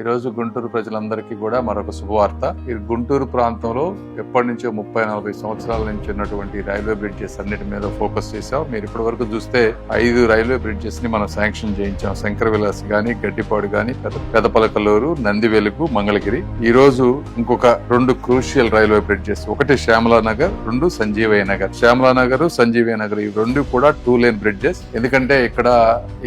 ఈరోజు గుంటూరు ప్రజలందరికీ కూడా మరొక శుభవార్త. ఈ గుంటూరు ప్రాంతంలో ఎప్పటి నుంచో ముప్పై నలభై సంవత్సరాల నుంచి ఉన్నటువంటి రైల్వే బ్రిడ్జెస్ అన్నిటి మీద ఫోకస్ చేశాం. మీరు ఇప్పటి వరకు చూస్తే ఐదు రైల్వే బ్రిడ్జెస్ని మనం శాంక్షన్ చేయించాం. శంకర విలాస్ గాని గడ్డిపాడు గాని పెదపలకలూరు పెదపలకల్లూరు నంది వెలుగు మంగళగిరి. ఈ రోజు ఇంకొక రెండు క్రూషియల్ రైల్వే బ్రిడ్జెస్. ఒకటి శ్యామలా నగర్ రెండు సంజీవయ్య నగర్. శ్యామలా నగర్ సంజీవయ్య నగర్ ఈ రెండు కూడా టూ లేన్ బ్రిడ్జెస్. ఎందుకంటే ఇక్కడ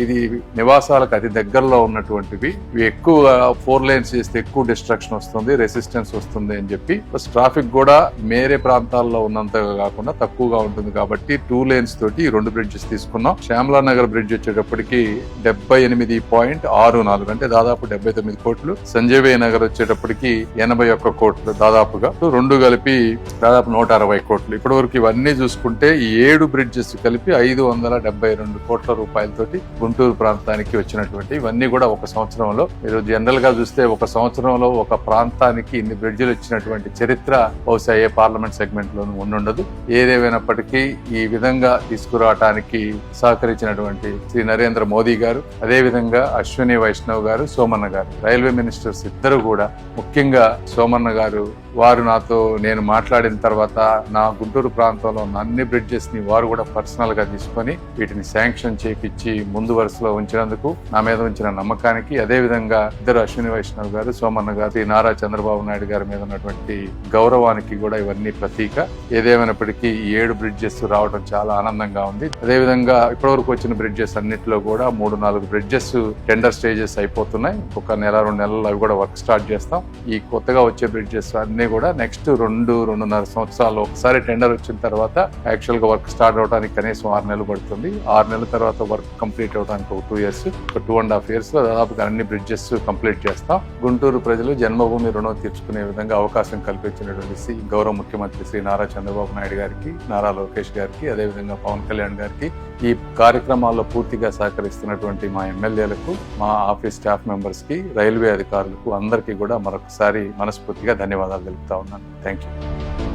ఇది నివాసాలకు అతి దగ్గరలో ఉన్నటువంటివి. ఇవి ఎక్కువ ఫోర్ లైన్స్ చేస్తే ఎక్కువ డిస్ట్రక్షన్ వస్తుంది రెసిస్టెన్స్ వస్తుంది అని చెప్పి. ప్లస్ ట్రాఫిక్ కూడా మేరే ప్రాంతాల్లో ఉన్నంతగా కాకుండా తక్కువగా ఉంటుంది కాబట్టి టూ లైన్స్ తోటి రెండు బ్రిడ్జెస్ తీసుకున్నాం. శ్యామలా నగర్ బ్రిడ్జ్ వచ్చేటప్పటికి డెబ్బై ఎనిమిది పాయింట్ ఆరు నాలుగు అంటే దాదాపు డెబ్బై తొమ్మిది కోట్లు. సంజీవయ్య నగర్ వచ్చేటప్పటికి ఎనభై ఒక్క కోట్లు దాదాపుగా. రెండు కలిపి దాదాపు నూట అరవై కోట్లు. ఇప్పటి వరకు ఇవన్నీ చూసుకుంటే ఈ ఏడు బ్రిడ్జెస్ కలిపి ఐదు వందల డెబ్బై రెండు కోట్ల రూపాయలతోటి గుంటూరు ప్రాంతానికి వచ్చినటువంటి ఇవన్నీ కూడా ఒక సంవత్సరంలో. మీరు జనరల్గా చూస్తే ఒక సంవత్సరంలో ఒక ప్రాంతానికి ఇన్ని బ్రిడ్జిలు వచ్చినటువంటి చరిత్ర బహుశా ఏ పార్లమెంట్ సెగ్మెంట్ లోనూ ఉండుండదు. ఏదేమైనప్పటికీ ఈ విధంగా తీసుకురావటానికి సహకరించినటువంటి శ్రీ నరేంద్ర మోదీ గారు అదే విధంగా అశ్విని వైష్ణవ్ గారు సోమన్న గారు రైల్వే మినిస్టర్స్ ఇద్దరు కూడా ముఖ్యంగా సోమన్న గారు వారు నాతో నేను మాట్లాడిన తర్వాత నా గుంటూరు ప్రాంతంలో ఉన్న అన్ని బ్రిడ్జెస్ని వారు కూడా పర్సనల్గా తీసుకొని వీటిని శాంక్షన్ చేపించి ముందు వరుసలో ఉంచినందుకు నా మీద ఉంచిన నమ్మకానికి అదే విధంగా ఇద్దరు అశ్విని వైష్ణవ్ గారు సోమన్న గారు ఈ నారా చంద్రబాబు నాయుడు గారి మీద ఉన్నటువంటి గౌరవానికి కూడా ఇవన్నీ ప్రతీక. ఏదేమైనప్పటికీ ఈ ఏడు బ్రిడ్జెస్ రావడం చాలా ఆనందంగా ఉంది. అదే విధంగా ఇప్పటివరకు వచ్చిన బ్రిడ్జెస్ అన్నిటిలో కూడా మూడు నాలుగు బ్రిడ్జెస్ టెండర్ స్టేజెస్ అయిపోతున్నాయి. ఒక నెల రెండు నెలలు అవి కూడా వర్క్ స్టార్ట్ చేస్తాం. ఈ కొత్తగా వచ్చే బ్రిడ్జెస్ అన్ని కూడా నెక్స్ట్ రెండు రెండున్నర సంవత్సరాలు ఒకసారి టెండర్ వచ్చిన తర్వాత యాక్చువల్గా వర్క్ స్టార్ట్ అవడానికి కనీసం ఆరు నెలలు పడుతుంది. ఆరు నెలల తర్వాత వర్క్ కంప్లీట్ అవడానికి ఒక టూ ఇయర్స్ ఒక టూ అండ్ హాఫ్ ఇయర్స్ దాదాపుగా అన్ని బ్రిడ్జెస్ కంప్లీట్ చేస్తాం. గుంటూరు ప్రజలు జన్మభూమి రుణం తీర్చుకునే విధంగా అవకాశం కల్పించినటువంటి శ్రీ గౌరవ ముఖ్యమంత్రి శ్రీ నారా చంద్రబాబు నాయుడు గారికి నారా లోకేష్ గారికి అదేవిధంగా పవన్ కళ్యాణ్ గారికి ఈ కార్యక్రమాల్లో పూర్తిగా సహకరిస్తున్నటువంటి మా ఎమ్మెల్యేలకు మా ఆఫీస్ స్టాఫ్ మెంబర్స్కి రైల్వే అధికారులకు అందరికీ కూడా మరొకసారి మనస్ఫూర్తిగా ధన్యవాదాలు తెలుపుతా ఉన్నాను. Thank you